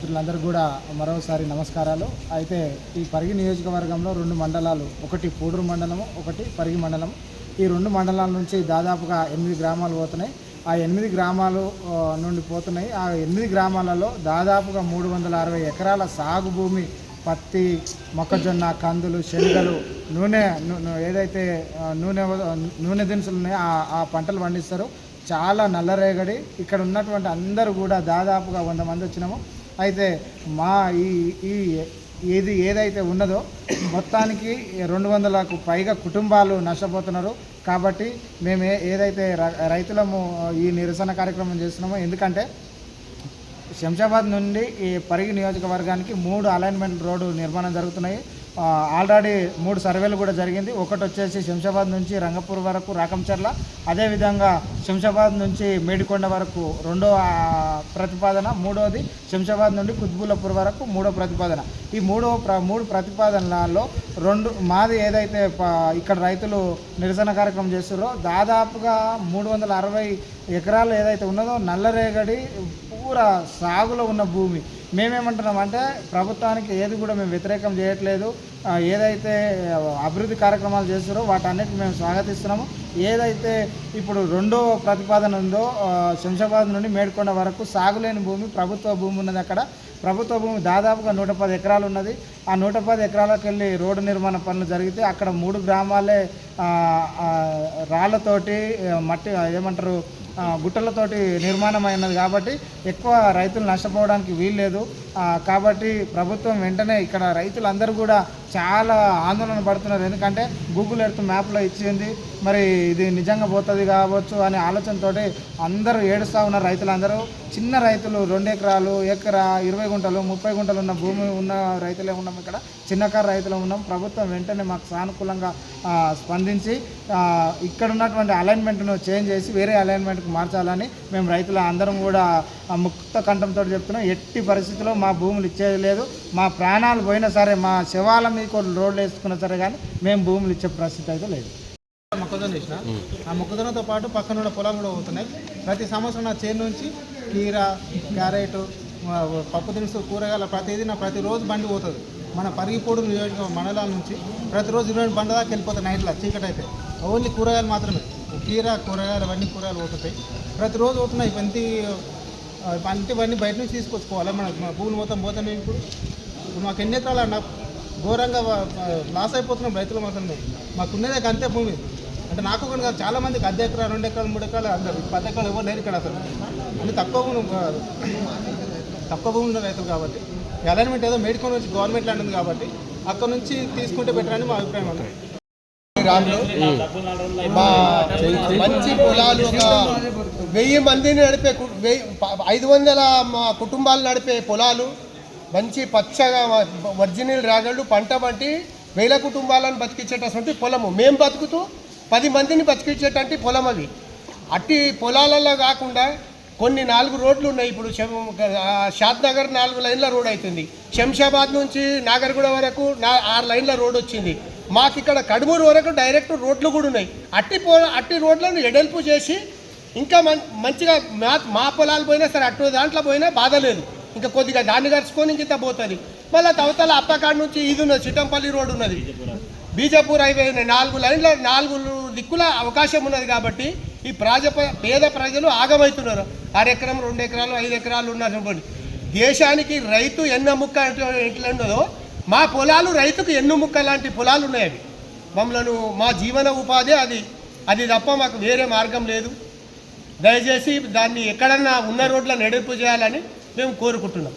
మిత్రులందరూ కూడా మరోసారి నమస్కారాలు. అయితే ఈ పరిగి నియోజకవర్గంలో రెండు మండలాలు ఒకటి పూడూరు మండలము ఒకటి పరిగి మండలం ఈ రెండు మండలాల నుంచి దాదాపుగా ఎనిమిది గ్రామాలు పోతున్నాయి. ఆ ఎనిమిది గ్రామాలు నుండి పోతున్నాయి. ఆ ఎనిమిది గ్రామాలలో దాదాపుగా మూడు వందల అరవై ఎకరాల సాగు భూమి పత్తి మొక్కజొన్న కందులు శనగలు నూనె ఏదైతే నూనె నూనె దినుసులు ఉన్నాయో ఆ పంటలు పండిస్తారు. చాలా నల్లరేగడి ఇక్కడ ఉన్నటువంటి అందరూ కూడా దాదాపుగా వంద మంది వచ్చినాము. అయితే మా ఈ ఈ ఏది ఏదైతే ఉన్నదో మొత్తానికి రెండు వందలకు పైగా కుటుంబాలు నష్టపోతున్నారు. కాబట్టి మేము ఏదైతే ర- రైతులము ఈ నిరసన కార్యక్రమం చేస్తున్నామో ఎందుకంటే శంషాబాద్ నుండి ఈ పరిగి నియోజకవర్గానికి మూడు అలైన్మెంట్ రోడ్డు నిర్మాణం జరుగుతున్నాయి. ఆల్రెడీ మూడు సర్వేలు కూడా జరిగింది. ఒకటి వచ్చేసి శంషాబాద్ నుంచి రంగపూర్ వరకు రాకంచర్ల అదేవిధంగా శంషాబాద్ నుంచి మేడికొండ వరకు రెండో ప్రతిపాదన మూడోది శంషాబాద్ నుండి కుత్బుల్లపూర్ వరకు మూడో ప్రతిపాదన. ఈ మూడో ప్ర మూడు ప్రతిపాదనలలో రెండు మాది ఏదైతే ఇక్కడ రైతులు నిరసన కార్యక్రమం చేస్తారో దాదాపుగా మూడు వందల అరవై ఎకరాలు ఏదైతే ఉన్నదో నల్లరేగడి కూర సాగులో ఉన్న భూమి. మేమేమంటున్నాం అంటే ప్రభుత్వానికి ఏది కూడా మేము వ్యతిరేకం చేయట్లేదు. ఏదైతే అభివృద్ధి కార్యక్రమాలు చేస్తారో వాటన్నిటి మేము స్వాగతిస్తున్నాము. ఏదైతే ఇప్పుడు రెండో ప్రతిపాదన ఉందో శంషాబాద్ నుండి మేడ్కొండ వరకు సాగులేని భూమి ప్రభుత్వ భూమి ఉన్నది అక్కడ. ప్రభుత్వ భూమి దాదాపుగా నూట పది ఎకరాలు ఉన్నది. ఆ నూట పది ఎకరాలకు వెళ్ళి రోడ్డు నిర్మాణ పనులు జరిగితే అక్కడ మూడు గ్రామాలే రాళ్ళతోటి రాళ్ళతోటి మట్టి ఏమంటారు గుట్టలతోటి నిర్మాణం అయినది కాబట్టి ఎక్కువ రైతులు నష్టపోవడానికి వీల్లేదు. కాబట్టి ప్రభుత్వం వెంటనే ఇక్కడ రైతులందరూ కూడా చాలా ఆందోళన పడుతున్నారు. ఎందుకంటే గూగుల్ ఎర్త్ మ్యాప్లో ఇచ్చింది. మరి ఇది నిజంగా పోతుంది కావచ్చు అనే ఆలోచనతో అందరూ ఏడుస్తూ ఉన్నారు రైతులందరూ. చిన్న రైతులు రెండు ఎకరాలు ఎకరా ఇరవై గుంటలు ముప్పై గుంటలు ఉన్న భూమి ఉన్న రైతులే ఉన్నాం ఇక్కడ. చిన్నకారు రైతులు ఉన్నాం. ప్రభుత్వం వెంటనే మాకు సానుకూలంగా స్పందించి ఇక్కడ ఉన్నటువంటి అలైన్మెంట్ను చేంజ్ చేసి వేరే అలైన్మెంట్కి మార్చాలని మేము రైతులు అందరం కూడా ముక్త కంఠంతో చెప్తున్నాం. ఎట్టి పరిస్థితిలో మా భూములు ఇచ్చేది లేదు. మా ప్రాణాలు పోయినా సరే మా శవాల మీద రోడ్లు వేసుకున్నా సరే కానీ మేము భూములు ఇచ్చే పరిస్థితి అయితే లేదు. మొక్కజొన్న చేసిన ఆ మొక్కజొన్నతో పాటు పక్కన ఉన్న పొలాలు కూడా పోతున్నాయి. ప్రతి సంవత్సరం నా చేను నుంచి కీర క్యారెట్ పప్పు దినుసు కూరగాయల ప్రతిదీ నా ప్రతిరోజు బండి పోతుంది. మన పరిగిపోడు నియోజక మండలాల నుంచి ప్రతిరోజు ఇరవై బండ దాకా వెళ్ళిపోతాయి నైట్లో చీకటి అయితే ఓన్లీ కూరగాయలు మాత్రమే. కీర కూరగాయలు అవన్నీ కూరగాయలు పోతుంటాయి. ప్రతిరోజు పోతున్నాయి. బంతి ఆ, బయట నుంచి తీసుకొచ్చుకోవాలి? మన మన భూములు మొత్తం పోతున్నాయి ఇప్పుడు. ఇప్పుడు మాకు ఎన్ని ఎకరాలు అన్న? ఘోరంగా లాస్ అయిపోతున్నాం రైతులు మాత్రం మాకు ఉన్నదే అంతే భూమి. అంటే నాకు కూడా కాదు చాలా మందికి అర్ధ ఎకరా రెండు ఎకరాలు మూడు ఎకరాలు అందరు పది ఎకరాలు ఎవరు లేరు ఇక్కడ అసలు. అన్ని తక్కువ భూమి కాదు. తక్కువ భూమి ఉన్న రైతులు కాబట్టి. అలైన్మెంట్ ఏదో మేడికొని వచ్చి గవర్నమెంట్ ల్యాండ్ ఉంది కాబట్టి అక్కడ నుంచి తీసుకుంటే బెటర్ అని మా అభిప్రాయం మా మంచి పొలాలు ఒక వెయ్యి మందిని నడిపే కు- వెయ్యి ఐదు వందల మా కుటుంబాలు నడిపే పొలాలు మంచి పచ్చగా ఒరిజినల్ రాగళ్ళు పంట వంటి వేల కుటుంబాలను బతికించేటటువంటి పొలము. మేము బతుకుతూ పది మందిని బతికించేటటువంటి పొలం అవి అట్టి పొలాలలో కాకుండా కొన్ని నాలుగు రోడ్లు ఉన్నాయి ఇప్పుడు షాద్ నగర్ నాలుగు లైన్ల రోడ్ అవుతుంది శంషాబాద్ నుంచి నాగర్గూడ వరకు నా ఆరు లైన్ల రోడ్ వచ్చింది. మాకు ఇక్కడ కడుమూరు వరకు డైరెక్ట్ రోడ్లు కూడా ఉన్నాయి. అట్టి పో అట్టి రోడ్లను ఎడల్పు చేసి ఇంకా మం మంచిగా మా మా పొలాలు పోయినా సరే అటు దాంట్లో పోయినా బాధ లేదు. ఇంకా కొద్దిగా దాన్ని గడుచుకొని ఇంత పోతుంది. మళ్ళీ తవతల అప్పకాడ నుంచి ఇది ఉన్నది చిట్టంపల్లి రోడ్ ఉన్నది. బీజాపూర్ హైవే నాలుగు లైన్ల నాలుగు దిక్కుల అవకాశం ఉన్నది కాబట్టి ఈ ప్రాజ పేద ప్రజలు ఆగమవుతున్నారు అరెకరం రెండు ఎకరాలు ఐదు ఎకరాలు ఉన్నారు దేశానికి రైతు ఎన్న ముక్క అంటే ఎట్లా ఉన్నదో మా పొలాలు రైతుకు ఎన్ను ముక్క లాంటి పొలాలు ఉన్నాయి అవి. మమ్మలను మా జీవన ఉపాధి అది. అది తప్ప మాకు వేరే మార్గం లేదు. దయచేసి దాన్ని ఎక్కడన్నా ఉన్న రోడ్ల ఎడుపు చేయాలని మేము కోరుకుంటున్నాం.